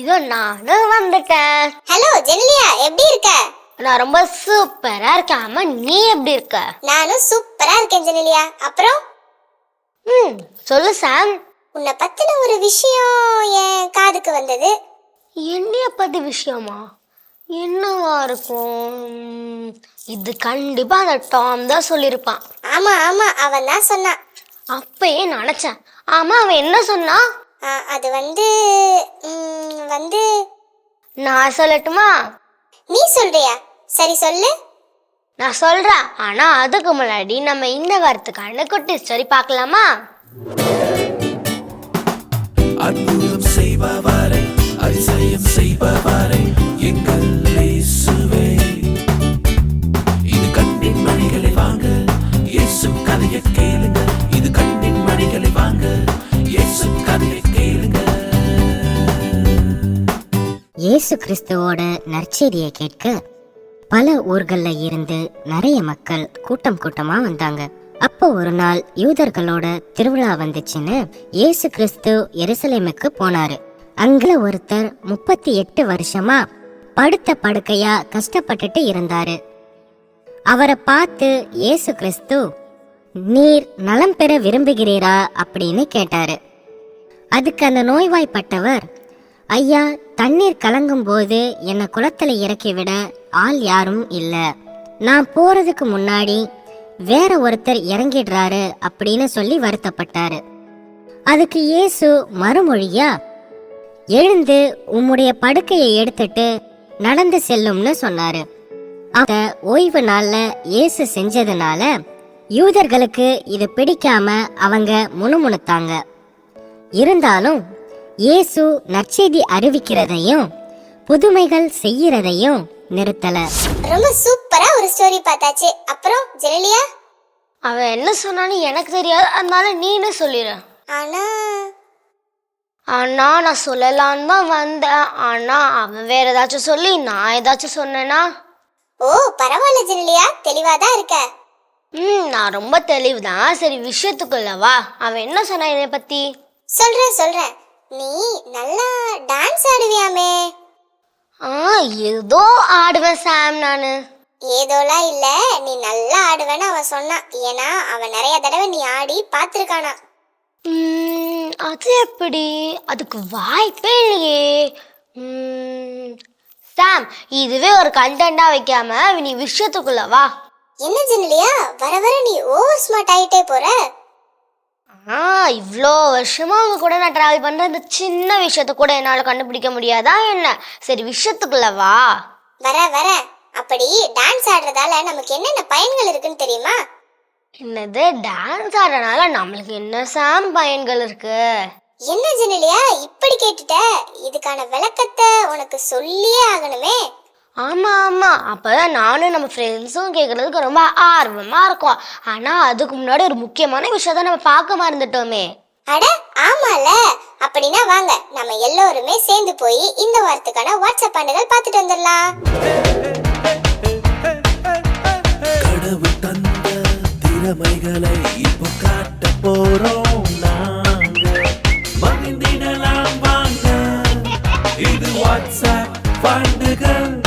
இதோ நானும் வந்துட்டேன். ஹலோ ஜெனிலியா எப்படி இருக்க? நான் ரொம்ப சூப்பரா இருக்கேன் அம்மா. நீ எப்படி இருக்க? நானும் சூப்பரா இருக்கேன் ஜெனிலியா. அப்புறம்? ம் சொல்லு சாம். உன்னை பத்தின ஒரு விஷயம் என் காதுக்கு வந்தது. என்னைய பத்தி விஷயமா? என்னவா இருக்கும்? இது கண்டிப்பா அந்த டாம் தான் சொல்லியிருப்பான். ஆமா ஆமா அவன் தான் சொன்னான். அப்பயே நினைச்சேன். ஆமா அவன் என்ன சொன்னா ஆ, அது வந்து வந்து நான் சொல்லட்டுமா? நீ சொல்றியா? சரி சொல்லு. நான் சொல்றேன் ஆனா அதுக்கு முன்னாடி நம்ம இந்த வாரத்துக்கான குட்டி ஸ்டோரி பார்க்கலாமா? அற்புதம் செய்பவரை அதிசயம் செய்பவரை எங்கள் இயேசுவே. இது கண்ணின் மணிகளை வாங்க இயேசு கதையை கேளுங்க. இது கண்ணின் மணிகளை வாங்க இயேசு கதையை இயேசு கிறிஸ்துவோட நற்செய்தியை கேட்க பல ஊர்கள்ல இருந்து நிறைய மக்கள் கூட்டம் கூட்டமா வந்தாங்க. அப்போ ஒரு நாள் யூதர்களோட திருவிழா வந்துச்சுன்னு இயேசு கிறிஸ்து எருசலேமுக்கு போனாரு. அங்க ஒருத்தர் முப்பத்தி எட்டு வருஷமா படுத்த படுக்கையா கஷ்டப்பட்டுட்டு இருந்தாரு. அவரை பார்த்து இயேசு கிறிஸ்து நீர் நலம் பெற விரும்புகிறீரா? அப்படின்னு கேட்டாரு. அதுக்கு அந்த நோய்வாய்ப்பட்டவர் ஐயா தண்ணீர் கலங்கும் போது என்னை குளத்துல இறக்கி விட ஆள் யாரும் இல்ல. நான் போறதுக்கு முன்னாடி வேற ஒருத்தர் இறங்கிடுறாரு அப்படின்னு சொல்லி வருத்தப்பட்டாரு. அதுக்கு இயேசு மறுமொழியா எழுந்து உம்முடைய படுக்கையை எடுத்துட்டு நடந்து செல்லும்னு சொன்னாரு. அந்த ஓய்வு நாள்ல இயேசு செஞ்சதுனால யூதர்களுக்கு இது பிடிக்காம அவங்க முணுமுணுத்தாங்க. இருந்தாலும் இயேசு நற்செய்தி அறிவிக்கிறதையும் புதுமைகள் செய்யறதையும் நிறுத்தல. ரொம்ப சூப்பரா ஒரு ஸ்டோரி பார்த்தாச்சு. அப்புறம் ஜெனிலியா? அவன் என்ன சொன்னான்னு எனக்கு தெரியாது. அதனால நீனு சொல்லிடு ஆனா. ஆனா நான் சொல்லலான்னு தான் வந்தேன். ஆனா அவன் வேற ஏதாச்சும் சொல்லி நான் ஏதாச்சும் சொன்னேனா? ஓ பரவாயில்ல ஜெனிலியா. தெளிவா தான் இருக்க. ம் நான் ரொம்ப தெளிவு தான் சரி விஷயத்துக்குள்ள வா அவன் என்ன சொன்னான் என்னை பத்தி? சொல்றேன் சொல்றேன். நீ நல்லா டான்ஸ் ஆடுவியாமே? ஆ ஏதோ ஆடுவேன் சாம் நானு. ஏதோலாம் இல்ல நீ நல்லா ஆடுவேன்னு அவன் சொன்னான் ஏன்னா அவன் நிறைய தடவை நீ ஆடி பார்த்துருக்கானா. அது எப்படி? அதுக்கு வாய்ப்பே இல்லையே. சாம் இதுவே ஒரு கண்டென்ட்டா வைக்காம நீ விஷயத்துக்குள்ள வா. என்ன ஜெனிலியா? வர வர நீ ஓவர் ஸ்மார்ட் ஆயிட்டே போற. ஆ இவ்வளோ வருஷமா அவங்க கூட நான் டிராவல் பண்ற இந்த சின்ன விஷயத்த கூட என்னால் கண்டுபிடிக்க முடியாதா என்ன? சரி விஷயத்துக்குள்ள வா. வர வர. அப்படி டான்ஸ் ஆடுறதால நமக்கு என்னென்ன பயன்கள் இருக்குன்னு தெரியுமா? என்னது டான்ஸ் ஆடுறதுனால நம்மளுக்கு என்ன சாம் பயன்கள் இருக்கு? என்ன ஜெனிலியா இப்படி கேட்டுட்ட? இதுக்கான விளக்கத்தை உனக்கு சொல்லியே ஆகணுமே. ஆமா ஆமா. அப்பதான் நானும் நம்ம ஃப்ரெண்ட்ஸும் கேட்கறதுக்கு ரொம்ப ஆர்வமா இருக்கும். ஆனா அதுக்கு முன்னாடி ஒரு முக்கியமான விஷயத்த நம்ம பார்க்க மறந்துட்டோமே. அட ஆமால. அப்படின்னா வாங்க நம்ம எல்லோருமே சேர்ந்து போய் இந்த வாரத்துக்கான வாட்ஸ்அப் பண்ணுகள் பார்த்துட்டு வந்துடலாம். கடவுள் தந்த திறமைகளை இப்போ காட்ட போறோம் நாங்க. மகிழ்ந்திடலாம் வாங்க. இது வாட்ஸ்அப் பண்டுகள்.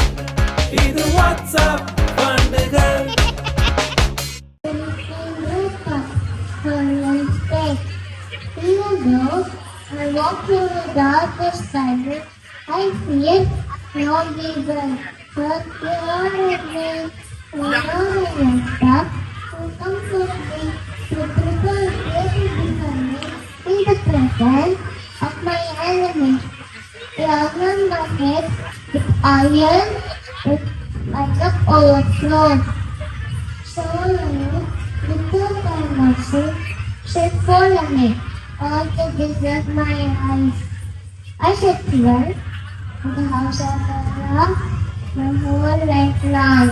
So you, full of me, all follow me deserve my eyes. I sit here in the house of the Lord my whole life long.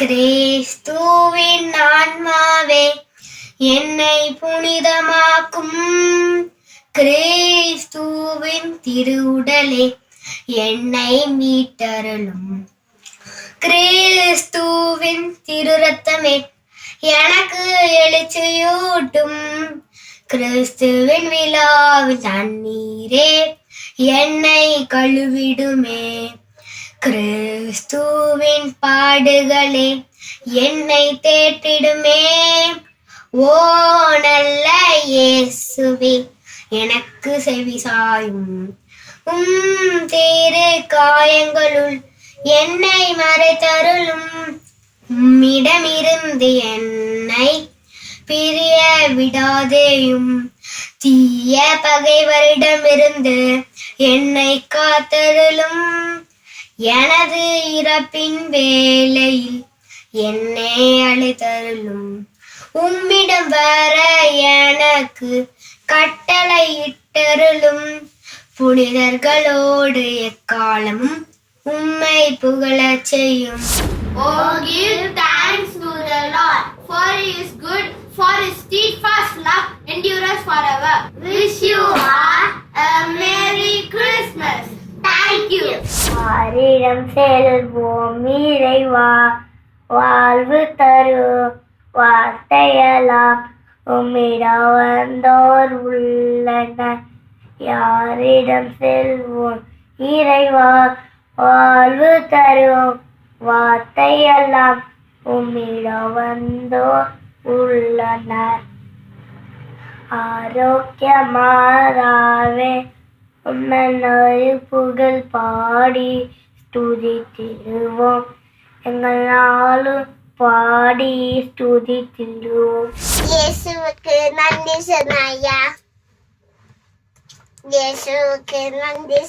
கிறிஸ்துவின் ஆன்மாவே என்னை புனிதமாக்கும் கிறிஸ்துவின் திருவுடலே என்னை மீட்டருளும் கிறிஸ்துவின் திருரத்தமே எனக்கு எழுச்சியூட்டும். கிறிஸ்துவின் விழாவில் தண்ணீரே என்னை கழுவிடுமே. கிறிஸ்துவின் பாடுகளே என்னை தேற்றிடுமே. ஓ நல்ல இயேசுவே எனக்கு செவி சாயும் உம் தேரு காயங்களுள் என்னை மறைத்தருளும். உம்மிடமிருந்து என்னை பிரிய விடாதேயும். தீய பகைவரிடமிருந்து என்னை காத்தருளும். எனது இறப்பின் வேலையில் என்னை அழைத்தருளும். உம்மிடம் வர எனக்கு கட்டளையிட்டருளும். புனிதர்களோடு எக்காலமும் உம்மை புகழச் செய்யும். Oh, give thanks to the Lord, for He is good, for His steadfast love endures forever. Wish you all a Merry Christmas. Thank you. ஆரிடம் செல்வோம் இறைவா வாழ்வு தரு வார்த்தையெல்லாம் உம்மிடம் வந்தோர் உள்ளன யாரிடம் செல்வோம் இறைவா வாழ்வு தரும் வார்த்தையெல்லாம் உம்மிடம் வந்தோர் உள்ளனர் ஆரோக்கியமாதாவே உம்மனொரு புகழ் பாடி ஸ்துதித்திடுவோம் எங்கள் நாளும் பாடி ஸ்துதித்திடுவோம் இயேசுவுக்கு நன்றி சொன்னாயா இயேசுவுக்கு நன்றி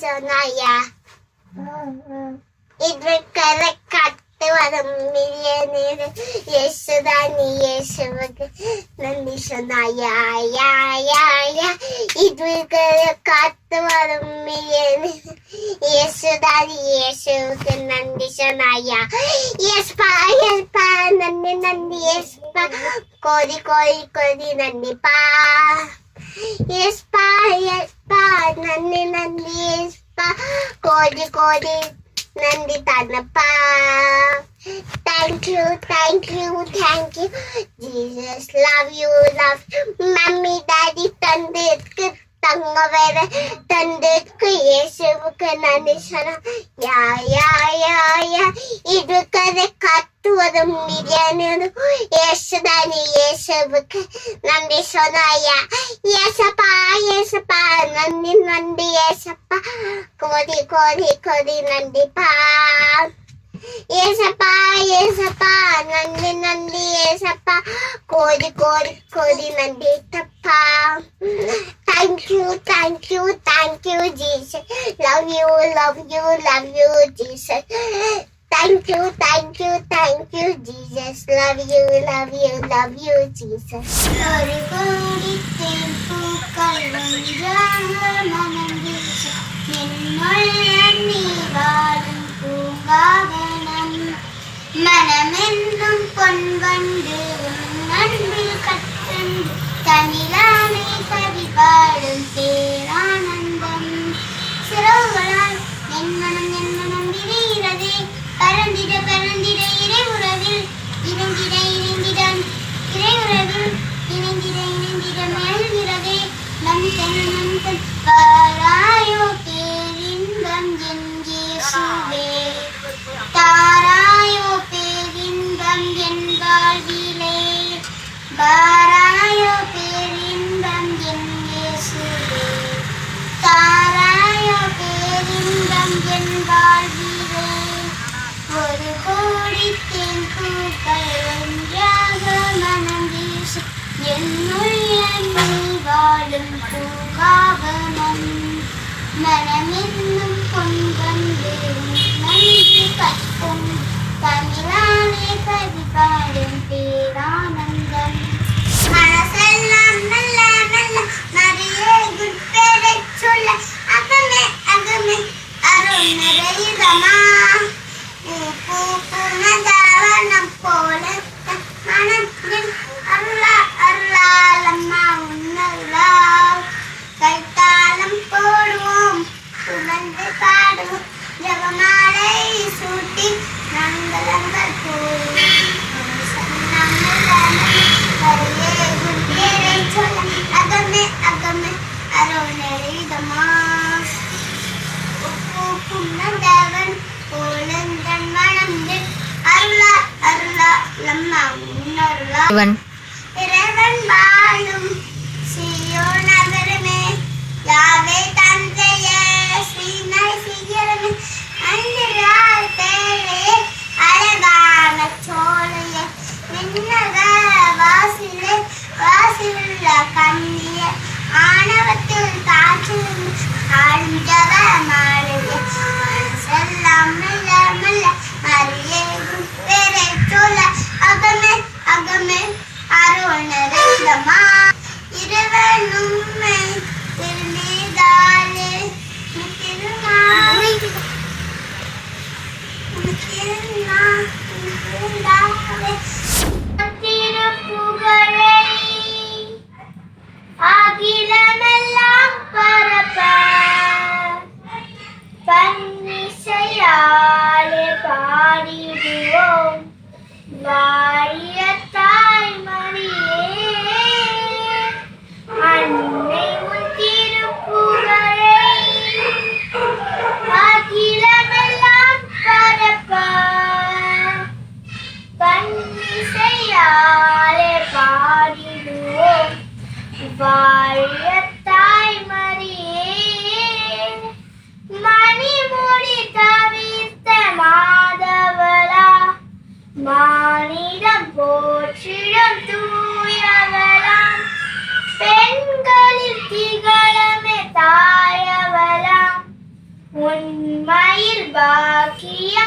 சொன்னாயா இதற்கர கட்டு வரும் மில்லியனீர் இயேசுதான் நீ இயேசுவுக்கு நன்றி சொன்னாயா யா யா யா இதற்கர கட்டு வரும் மில்லியனீர் இயேசுதான் நீ இயேசுவுக்கு நன்றி சொன்னாயா எஸ்பா எஸ்பா நன்றி நன்றி எஸ்பா നന്ദി Nepal, Thank you, thank you, thank you. Jesus, love you, love you. Daddy, ತಂದೆ ಎತ್ಕತ್ತೆ தங்க வேற தந்தைக்கு இயேசுவுக்கு நன்றி சொன்ன யா யா யா யா. இது கதை கத்துவதும் மில்லியனரும் இயேசுதானி இயேசுவுக்கு நன்றி சொன்னாயா இயேசப்பா இயேசப்பா நன்றி நன்றி இயேசப்பா. கோதி கோதி கோதி நன்றிப்பா. ஏசப்பா ஏசப்பா நன்றி நன்றி ஏசப்பா. கோடி கோடி கோடி நன்றி தப்பா thank you thank you thank you Jesus love you love you love you Jesus Thank you, thank you, thank you, Jesus. Love you, love you, love you, Jesus. ஒரு கோடி தேன் பூக்கள் ஒன்றாக மனம் வீச என்னுள்ள நீ வாழும் பூங்காவனம் மனமென்னும் பொன்வண்டு உன் அன்பில் கற்றண்டு தமிழானை கவி என் வாழ்விலே ஒரு கோடி தேன் பூக்கள் ஒன்றாக மனம் வீச என்னுள்ள நீ வாழும் பூங்காவனம் மனமென்னும் பொன்வந்து நன்றி கற்கும் தமிழானே கவி பாடும் பேரானந்தம் மனசெல்லாம் நல்ல நல்ல விண்ணில இருக்க പുനരയുതമാ പൂർണ്ണ ധാവണം പോലെ 阿基拉。வாழிய தாய் மரியே மணிமொழி தவிர்த்த மாதவளா மானிடம் போற்றிடம் தூயவளாம் பெண்களில் திகழமே தாயவளாம் உண்மையில் பாக்கியம்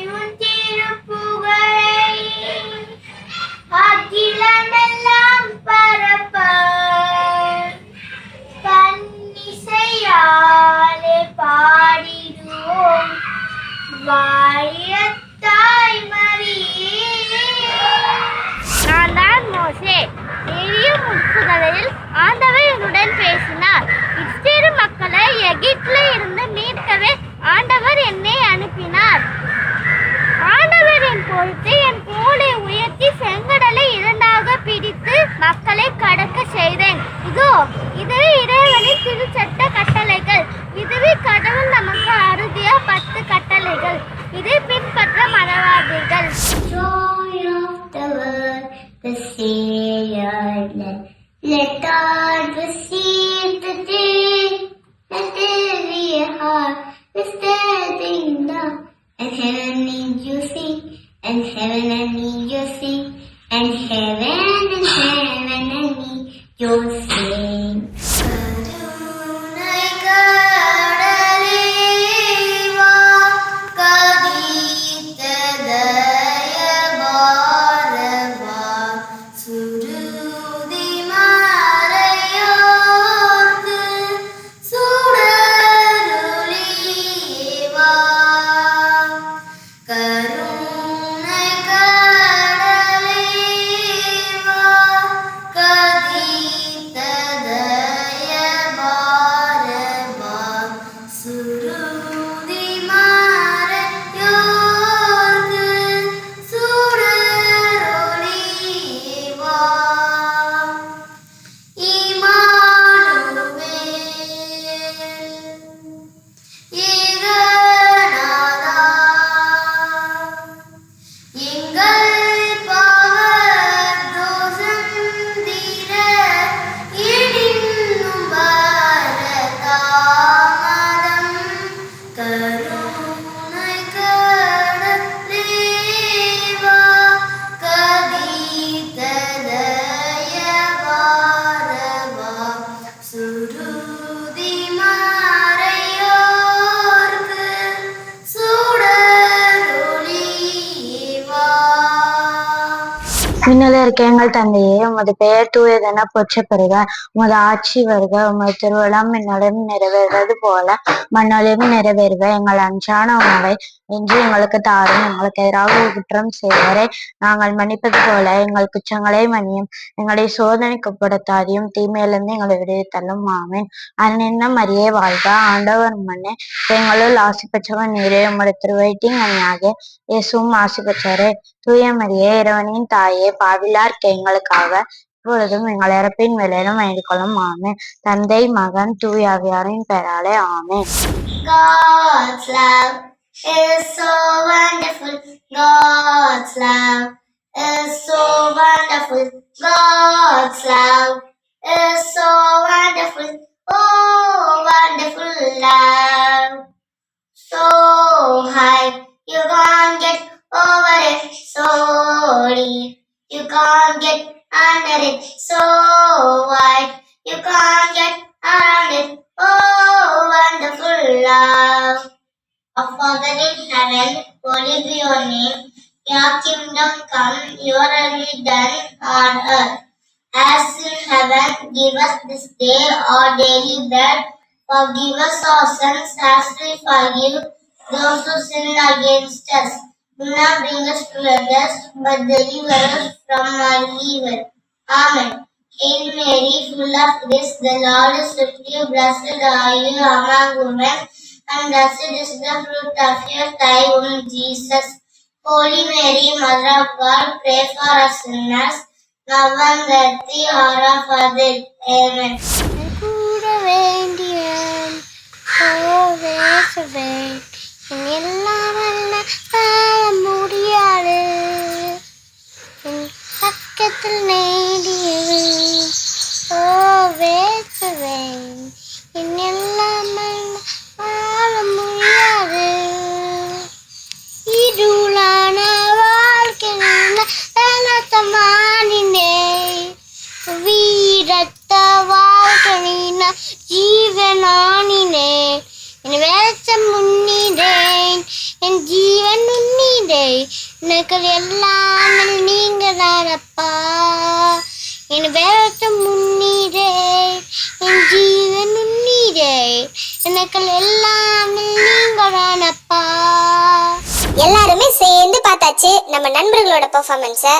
எங்கள் தந்தையே. உமது பெயர் தூயதென போற்ற பெறுக உமது ஆட்சி வருக. உமது திருவிழா மின்னலும் நிறைவேறுவது போல மண்ணொலியும் நிறைவேறுக. எங்கள் அன்றான உணவை இன்று எங்களுக்கு தாரும். எங்களுக்கு எதிராக குற்றம் செய்வரை. நாங்கள் மன்னிப்பது போல எங்கள் குற்றங்களை மன்னியும். எங்களை சோதனைக்கு படுத்தாதையும் தீமையிலிருந்து எங்களை விடுவித்தள்ளும் ஆமேன். அந்நின்ன மரியே. வாழ்க. ஆண்டவர் மண்ணே எங்களுள் ஆசி பெற்றவன் நீரே. உமது திருவயிற்றின் அணியாக இயேசுவும் ஆசி பெற்றாரே தூய மரியே இறைவனின் தாயே பாவிலார்க்கு எங்களுக்காக இப்பொழுதும் எங்கள் இறப்பின் வேலையிலும் வேண்டிக் கொள்ளும் ஆமே தந்தை மகன் தூய ஆவியாரின் பெயராலே ஆமே God's love is so wonderful. God's love is so wonderful. God's love is so wonderful. Oh, wonderful love. So high, it. So deep, you can't get under it. So wide, you can't get around it. Oh, wonderful love. Our Father in heaven, holy be your name. Your kingdom come, your will done on earth. As in heaven, give us this day our daily bread. Forgive us our sins as we forgive those who sin against us not bring us to the dust, but deliver us from our evil. Amen. Hail Mary, full of grace, the Lord is with you. Blessed are you among women, and blessed is the fruit of your womb, Jesus. Holy Mary, Mother of God, pray for us sinners, now and at the hour of our death. Amen. ഓവേ സുവേ பக்கத்தில் நேடிய ஓ பேசுவேன் எல்லாம் எனக்கு எல்லாம் நீங்க தானப்பா என் வேஷம் முன்னிடே என் ஜீவன் உன்னிடே எனக்கு எல்லாம் நீங்க தானப்பா எல்லாருமே சேர்ந்து பார்த்தாச்சு நம்ம நண்பர்களோட பெர்ஃபார்மன்ஸை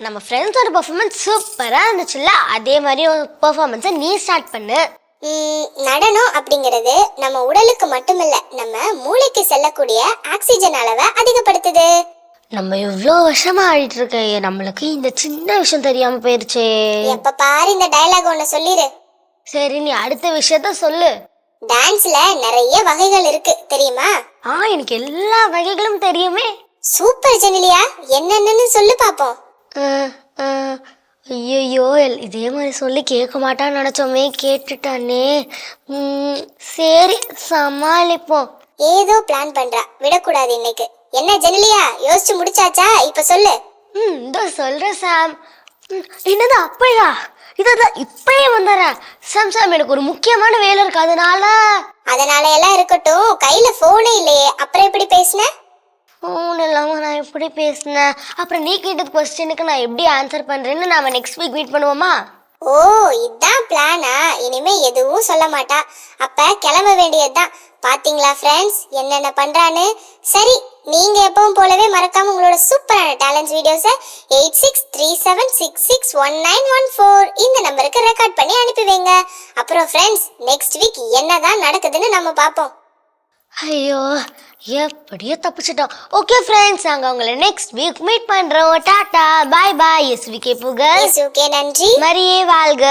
நம்ம ஃப்ரெண்ட்ஸோட பர்ஃபார்மன்ஸ் சூப்பராக இருந்துச்சுல்ல? அதே மாதிரி ஒரு பர்ஃபார்மன்ஸை நீ ஸ்டார்ட் பண்ணு. ம், நடனம் அப்படிங்கிறது நம்ம உடலுக்கு மட்டுமில்ல நம்ம மூளைக்கு செல்லக்கூடிய ஆக்சிஜன் அளவை அதிகப்படுத்துது. நம்ம எவ்வளோ வருஷமா ஆடிட்டு இருக்க நம்மளுக்கு இந்த சின்ன விஷயம் தெரியாம போயிருச்சே. எப்ப பாரு இந்த டயலாக் ஒண்ணு சொல்லிரு. சரி நீ அடுத்த விஷயத்த சொல்லு. டான்ஸ்ல நிறைய வகைகள் இருக்கு தெரியுமா? ஆ எனக்கு எல்லா வகைகளும் தெரியுமே. சூப்பர் ஜெனிலியா என்னென்னு சொல்லு பாப்போம். ஐயோ இதே மாதிரி சொல்லி கேட்க மாட்டான்னு நினச்சோமே கேட்டுட்டானே. சரி சமாளிப்போம். ஏதோ பிளான் பண்றா விடக்கூடாது இன்னைக்கு. என்ன ஜெனிலியா? யோசிச்சு முடிச்சாச்சா? இப்ப சொல்லு. ம் இதோ சொல்கிறேன் சாம். என்னது அப்பையா? இதான் இப்பயே வந்துடுறேன் சாம் சாம் எனக்கு ஒரு முக்கியமான வேலை இருக்கு. அதனால அதனால எல்லாம் இருக்கட்டும். கையில போனே இல்லையே. அப்புறம் எப்படி பேசுன? ஃபோன் இல்லாமல் நான் எப்படி பேசினேன் அப்புறம் நீ கேட்டது கொஸ்டினுக்கு நான் எப்படி ஆன்சர் பண்ணுறேன்னு நாம நெக்ஸ்ட் வீக் மீட் பண்ணுவோமா? ஓ இதான் பிளானா இனிமே எதுவும் சொல்ல மாட்டா. அப்ப கிளம்ப வேண்டியதுதான். பாத்தீங்களா ஃப்ரெண்ட்ஸ் என்னென்ன பண்றான்னு? சரி நீங்க எப்பவும் போலவே மறக்காம உங்களோட சூப்பரான டேலண்ட்ஸ் வீடியோஸை eight six three seven six six one nine one four இந்த நம்பருக்கு ரெக்கார்ட் பண்ணி அனுப்பி வைங்க. அப்புறம் ஃப்ரெண்ட்ஸ் நெக்ஸ்ட் வீக் என்னதான் நடக்குதுன்னு நம்ம பார்ப்போம். ஐயோ எப்படியோ தப்பிச்சிட்டோம். ஓகே ஃப்ரெண்ட்ஸ் நாங்கள் உங்களை நெக்ஸ்ட் வீக் மீட் பண்ணுறோம் tata bye bye S VK Pugazh. நன்றி. மரியே வாழ்க.